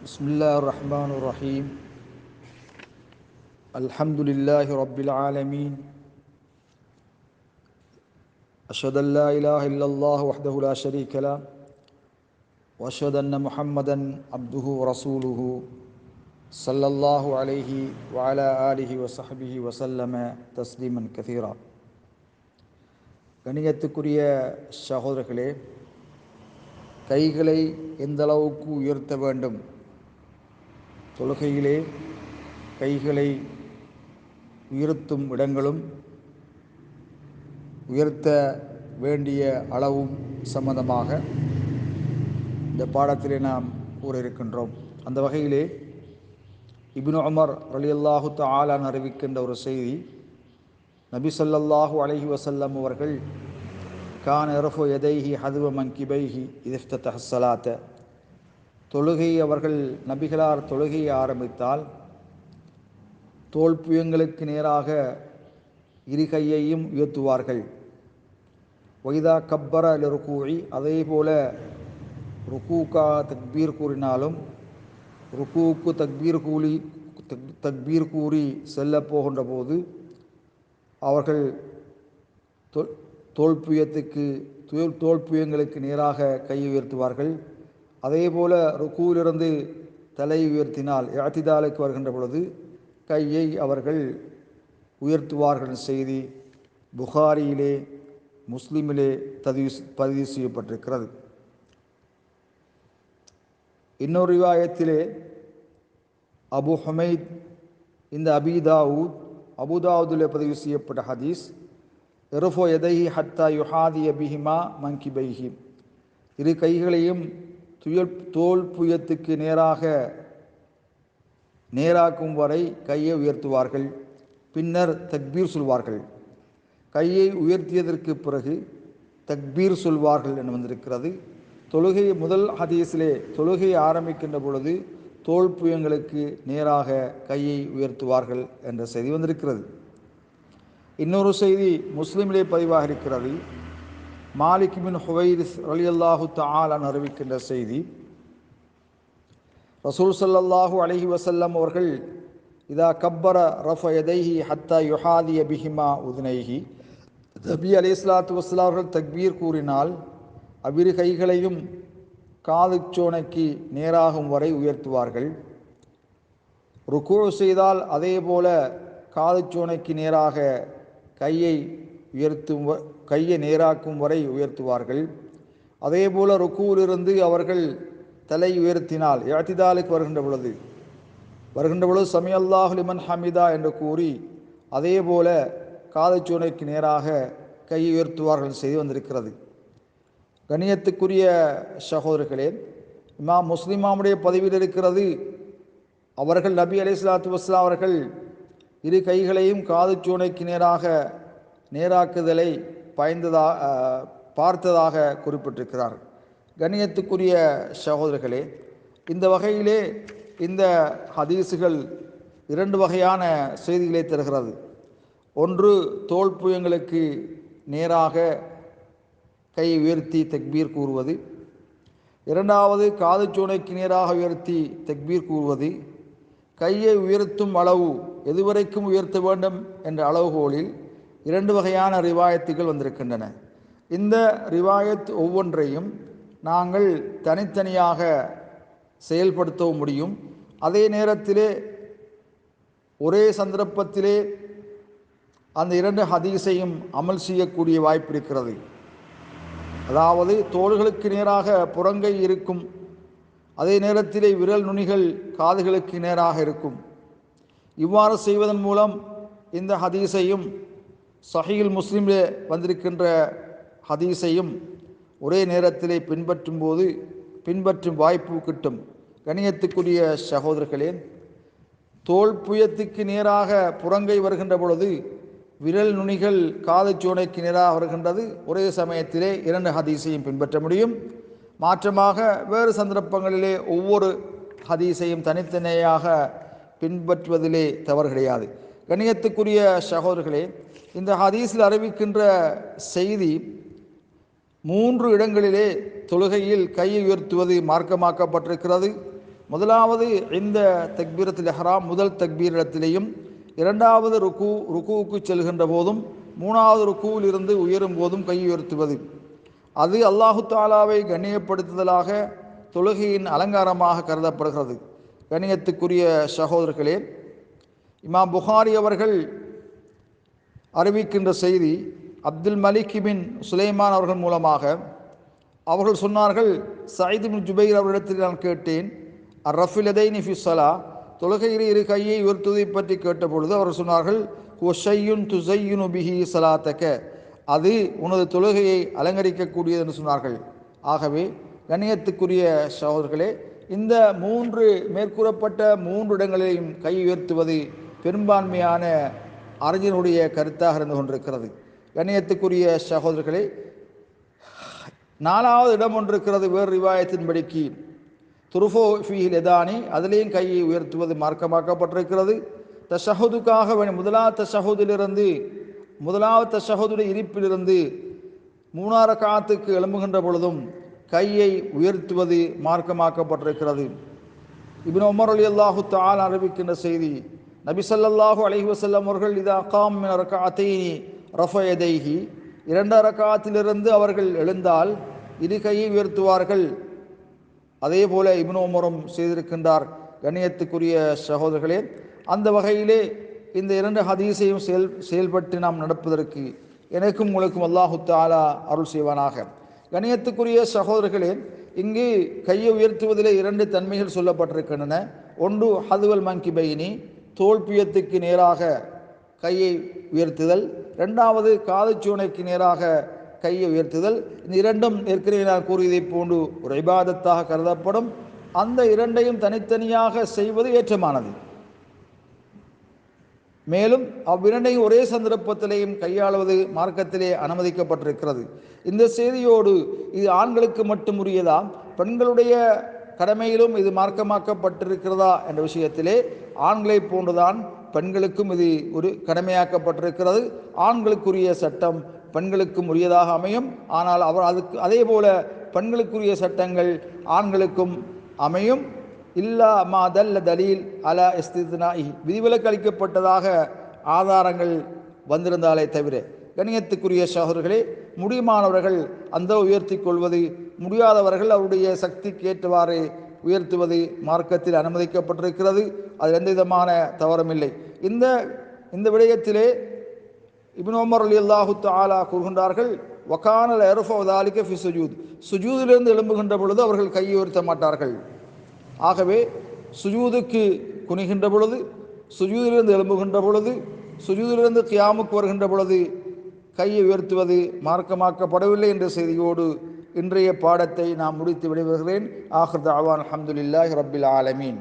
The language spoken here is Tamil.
بسم الله الرحمن الرحيم. الحمد لله رب العالمين. أشهد أن لا إله إلا الله وحده لا شريك له. وأشهد أن محمدا عبده ورسوله صلى الله عليه وعلى آله وصحبه وسلم تسليما كثيرا. கணியத்துக்குரிய சகோதரர்களே கைகளை எந்த அளவுக்கு உயர்த்த வேண்டும் தொழுகையிலே கைகளை உயர்த்தும் இடங்களும் உயர்த்த வேண்டிய அளவும் சம்பந்தமாக இந்த பாடத்திலே நாம் கூற இருக்கின்றோம். அந்த வகையிலே இப்னு உமர் ரலியல்லாஹு ஆலான் அறிவிக்கின்ற ஒரு செய்தி நபி சொல்லல்லாஹு அலஹி வசல்லம் அவர்கள் கான் இரஃபு எதைஹி ஹதுவ மங்கிபைஹி இதிஃப்த ஸலாத்த தொழுகை அவர்கள் நபிகளார் தொழுகையை ஆரம்பித்தால் தோல்புயங்களுக்கு நேராக இருகையையும் உயர்த்துவார்கள். வைதா கப்பர ருக்கூழி அதே போல ருக்கூக்கா தக்பீர் கூறினாலும் ருக்கூக்கு தக்பீர் கூலி தக்- தக்பீர் கூறி செல்ல போகின்ற போது அவர்கள் தோல் தோல்புயத்துக்கு தோல் தோல்புயங்களுக்கு நேராக கை உயர்த்துவார்கள். அதே போல ருக்கூவிலிருந்து தலை உயர்த்தினால் யாத்திதாலுக்கு வருகின்ற பொழுது கையை அவர்கள் உயர்த்துவார்கள் செய்தி புகாரியிலே முஸ்லீமிலே பதிவு பதிவு செய்யப்பட்டிருக்கிறது. இன்னொரு விவாயத்திலே அபு ஹமைத் இந்த அபிதாவூத் அபுதாவுதிலே பதிவு செய்யப்பட்ட ஹதீஸ் எருஃபோ எதை ஹத்தா யுஹாதி அபிஹிமா மங்கி மங்கிபைஹி இரு கைகளையும் துயல் தோல் புயத்துக்கு நேராக நேராக்கும் வரை கையை உயர்த்துவார்கள். பின்னர் தக்பீர் சொல்வார்கள். கையை உயர்த்தியதற்கு பிறகு தக்பீர் சொல்வார்கள் என்று வந்திருக்கிறது. தொழுகை முதல் ஹதீஸிலே தொழுகை ஆரம்பிக்கின்ற பொழுது தோல் புயங்களுக்கு நேராக கையை உயர்த்துவார்கள் என்ற செய்தி வந்திருக்கிறது. இன்னொரு செய்தி முஸ்லீமிலே பதிவாக இருக்கிறது. மாலிக் பின் ஹுவைரிஸ் ரலியல்லாஹு தஆலான் அறிவிக்கின்ற செய்தி ரசூல் ஸல்லல்லாஹு அலஹி வசல்லம் அவர்கள் இதா கப்பர ரஃப எதைஹி ஹத்தா யுஹாதி அபிஹிமா உதுனைஹி. நபி அலி இஸ்லாத்து வஸலாம் அவர்கள் தக்பீர் கூறினால் அவ்விரு கைகளையும் காது சோனைக்கு நேராகும் வரை உயர்த்துவார்கள். ருக்கு செய்தால் அதே போல காது சோனைக்கு நேராக கையை உயர்த்தும் வ- கையை நேராக்கும் வரை உயர்த்துவார்கள். அதே போல ருக்குவிலிருந்து அவர்கள் தலை உயர்த்தினால் இழத்திதாலுக்கு வருகின்ற பொழுது வருகின்ற பொழுது சமி லிமன் ஹமிதா என்று கூறி அதே போல காதுச்சூனைக்கு நேராக கை உயர்த்துவார்கள் செய்து வந்திருக்கிறது. கணியத்துக்குரிய சகோதரர்களே இமாம் முஸ்லிமாமுடைய பதிவில் இருக்கிறது. அவர்கள் நபி அலை சலாத்து வஸ்லாம் அவர்கள் இரு கைகளையும் காது சூனைக்கு நேராக நேராக்குதலை பயந்ததா பார்த்ததாக குறிப்பிட்டிருக்கிறார். கண்ணியத்துக்குரிய சகோதரர்களே இந்த வகையிலே இந்த ஹதீஸுகள் இரண்டு வகையான செய்திகளை தருகிறது. ஒன்று தோல் புயங்களுக்கு நேராக கை உயர்த்தி தக்பீர் கூறுவது. இரண்டாவது காது சூனைக்கு நேராக உயர்த்தி தெக்பீர் கூறுவது. கையை உயர்த்தும் அளவு எதுவரைக்கும் உயர்த்த வேண்டும் என்ற அளவுகோலில் இரண்டு வகையான ரிவாயத்துகள் வந்திருக்கின்றன. இந்த ரிவாயத் ஒவ்வொன்றையும் நாங்கள் தனித்தனியாக செயல்படுத்தவும் முடியும். அதே நேரத்திலே ஒரே சந்தர்ப்பத்திலே அந்த இரண்டு ஹதீஸையும் அமல் செய்யக்கூடிய வாய்ப்பு இருக்கிறது. அதாவது தோள்களுக்கு நேராக புறங்கை இருக்கும் அதே நேரத்திலே விரல் நுனிகள் காதுகளுக்கு நேராக இருக்கும். இவ்வாறு செய்வதன் மூலம் இந்த ஹதீஸையும் சஹீல் முஸ்லீமிலே வந்திருக்கின்ற ஹதீஸையும் ஒரே நேரத்திலே பின்பற்றும் போது பின்பற்றும் வாய்ப்பு கிட்டும். கணியத்துக்குரிய சகோதரர்களே தோல் புயத்துக்கு நேராக புறங்கை வருகின்ற பொழுது விரல் நுனிகள் காது நேராக வருகின்றது. ஒரே சமயத்திலே இரண்டு ஹதீஸையும் பின்பற்ற முடியும். மாற்றமாக வேறு சந்தர்ப்பங்களிலே ஒவ்வொரு ஹதீஸையும் தனித்தனியாக பின்பற்றுவதிலே தவறு கிடையாது. கணியத்துக்குரிய சகோதரர்களே இந்த ஹதீஸில் அறிவிக்கின்ற செய்தி மூன்று இடங்களிலே தொழுகையில் கையை உயர்த்துவது மார்க்கமாக்கப்பட்டிருக்கிறது. முதலாவது இந்த தக்பீரத்தில் ஹராம் முதல் தக்பீரத்திலேயும் இரண்டாவது ருக்கு ருக்குவுக்கு செல்கின்ற போதும் மூணாவது ருக்குவில் இருந்து உயரும் போதும் கை உயர்த்துவது. அது அல்லாஹு தாலாவை கண்ணியப்படுத்துதலாக தொழுகையின் அலங்காரமாக கருதப்படுகிறது. கண்ணியத்துக்குரிய சகோதரர்களே இமாம் புகாரி அவர்கள் அறிவிக்கின்ற செய்தி அப்துல் மலிக் பின் சுலைமான் அவர்கள் மூலமாக. அவர்கள் சொன்னார்கள் சயித் பின் ஜுபைர் அவரிடத்தில் நான் கேட்டேன் ரஃபிலதை நிஃபிசலா தொழுகையில் இரு கையை உயர்த்துவதை பற்றி கேட்டபொழுது அவர் சொன்னார்கள் ஒஷையுன் துசையுனு பிஹி சலாத்தக்க அது உனது தொழுகையை அலங்கரிக்கக்கூடியது என்று சொன்னார்கள். ஆகவே கண்ணியத்துக்குரிய சகோதரர்களே இந்த மூன்று மேற்கூறப்பட்ட மூன்று இடங்களிலையும் கை உயர்த்துவது பெரும்பான்மையான அறிஞனுடைய கருத்தாக இருந்து கொண்டிருக்கிறது. கண்ணியத்துக்குரிய சகோதரர்களே நாலாவது இடம் ஒன்று இருக்கிறது வேறு ரிவாயத்தின்படிக்கு. துருஃபோ ஃபீஹில் எதானி அதிலேயும் கையை உயர்த்துவது மார்க்கமாக்கப்பட்டிருக்கிறது. தசஹதுக்காக வேணும் முதலாவது தசஹதிலிருந்து முதலாவது தசஹதுடைய இருப்பிலிருந்து மூணார காத்துக்கு எழும்புகின்ற பொழுதும் கையை உயர்த்துவது மார்க்கமாக்கப்பட்டிருக்கிறது. இபின் உமர் அலி அல்லாஹு தால் அறிவிக்கின்ற செய்தி நபி ஸல்லல்லாஹு அலஹி வசல்லம் அவர்கள் இதா காம் மின் ரஃபயதைஹி. இரண்டு ரக்காத்திலிருந்து அவர்கள் எழுந்தால் இரு கையை உயர்த்துவார்கள். அதே போல இப்னு செய்திருக்கின்றார் கணியத்துக்குரிய சகோதரர்களே அந்த வகையிலே இந்த இரண்டு ஹதீஸையும் செயல் செயல்பட்டு நாம் நடப்பதற்கு எனக்கும் உங்களுக்கும் அல்லாஹு தாலா அருள் செய்வானாக. கணியத்துக்குரிய சகோதரர்களே இங்கு கையை உயர்த்துவதிலே இரண்டு தன்மைகள் சொல்லப்பட்டிருக்கின்றன. ஒன்று ஹதுவல் மங்கி பைனி தோல்பியத்துக்கு நேராக கையை உயர்த்துதல். ரெண்டாவது காதுச்சூனைக்கு நேராக கையை உயர்த்துதல். இந்த இரண்டும் ஏற்கனவே நான் கூறியதைப் போன்று ஒரு இபாதத்தாக கருதப்படும். அந்த இரண்டையும் தனித்தனியாக செய்வது ஏற்றமானது. மேலும் அவ்விரண்டையும் ஒரே சந்தர்ப்பத்திலேயும் கையாளுவது மார்க்கத்திலே அனுமதிக்கப்பட்டிருக்கிறது. இந்த செய்தியோடு இது ஆண்களுக்கு மட்டும் உரியதா? பெண்களுடைய கடமையிலும் இது மார்க்கமாக்கப்பட்டிருக்கிறதா என்ற விஷயத்திலே ஆண்களைப் போன்றுதான் பெண்களுக்கும் இது ஒரு கடமையாக்கப்பட்டிருக்கிறது. ஆண்களுக்குரிய சட்டம் பெண்களுக்கும் உரியதாக அமையும். ஆனால் அவர் அதுக்கு அதே போல பெண்களுக்குரிய சட்டங்கள் ஆண்களுக்கும் அமையும். இல்லா மாதல்ல தலீல் அலா இஸ்தித்னாஇ விதிவிலக்கு அளிக்கப்பட்டதாக ஆதாரங்கள் வந்திருந்தாலே தவிர கணியத்துக்குரிய சகோதரர்களே முடியுமானவர்கள் அந்த உயர்த்தி கொள்வது முடியாதவர்கள் அவருடைய சக்திக்கு ஏற்றவாறு உயர்த்துவது மார்க்கத்தில் அனுமதிக்கப்பட்டிருக்கிறது. அது எந்த விதமான தவறுமில்லை இந்த இந்த விடயத்திலே இபினோமர் அலி அல்லாஹு தாலா கூறுகின்றார்கள் வக்கானல் எருஃபாலிக்க ஃபி சுஜூத். சுஜூதிலிருந்து எழும்புகின்ற பொழுது அவர்கள் கையை உயர்த்த மாட்டார்கள். ஆகவே சுஜூதுக்கு குனிகின்ற பொழுது சுஜூதிலிருந்து எழும்புகின்ற பொழுது சுஜூதிலிருந்து கியாமுக்கு வருகின்ற பொழுது கையை உயர்த்துவது மார்க்கமாக்கப்படவில்லை என்ற செய்தியோடு இன்றைய பாடத்தை நான் முடித்து விடைபெறுகிறேன். ஆஹர் தாவான் அஹமதுல்லாஹி ரபில் ஆலமீன்.